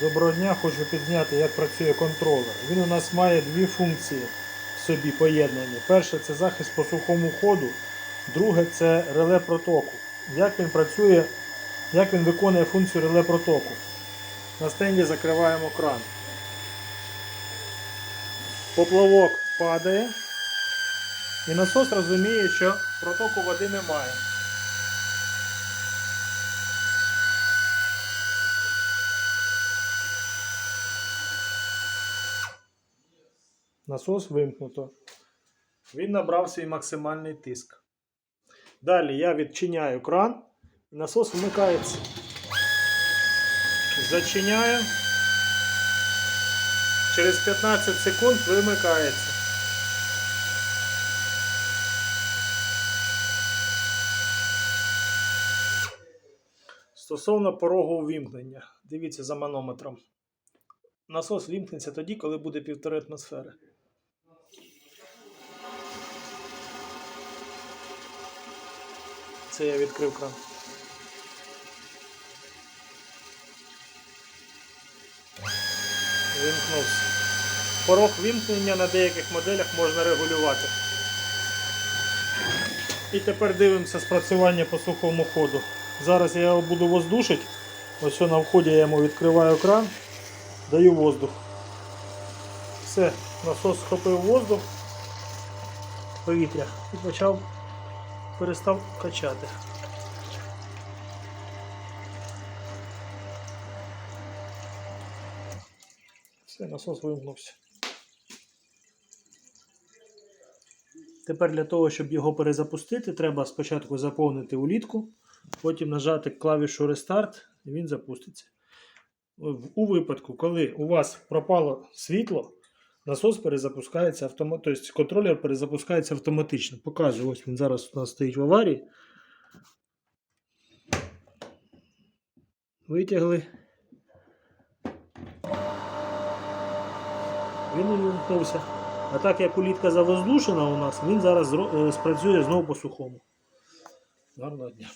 Доброго дня, хочу підняти, як працює контролер. Він у нас має дві функції в собі поєднані. Перше це захист по сухому ходу, друге це реле протоку. Як він працює, як він виконує функцію реле протоку. На стенді закриваємо кран. Поплавок падає. І насос розуміє, що протоку води немає. Насос вимкнуто. Він набрав свій максимальний тиск. Далі я відчиняю кран і насос вмикається. Зачиняю. Через 15 секунд вимикається. Стосовно порогу увімкнення. Дивіться за манометром. Насос вімкнеться тоді, коли буде півтори атмосфери. Це я відкрив кран. Вимкнувся. Порог вімкнення на деяких моделях можна регулювати. І тепер дивимося спрацювання по сухому ходу. Зараз я його буду воздушити. Ось на вході я йому відкриваю кран, даю воздух. Все, насос схопив воздух, повітря і почав перестав качати. Все, насос вимкнувся. Тепер для того, щоб його перезапустити, треба спочатку заповнити улітку, потім нажати клавішу Restart і він запуститься. У випадку, коли у вас пропало світло, насос перезапускається автоматично, тобто контролер перезапускається автоматично. Покажу, ось він зараз у нас стоїть в аварії. Витягли. Він увімкнувся. А так як улітка завоздушена у нас, він зараз е, спрацює знову по сухому. Гарного дня.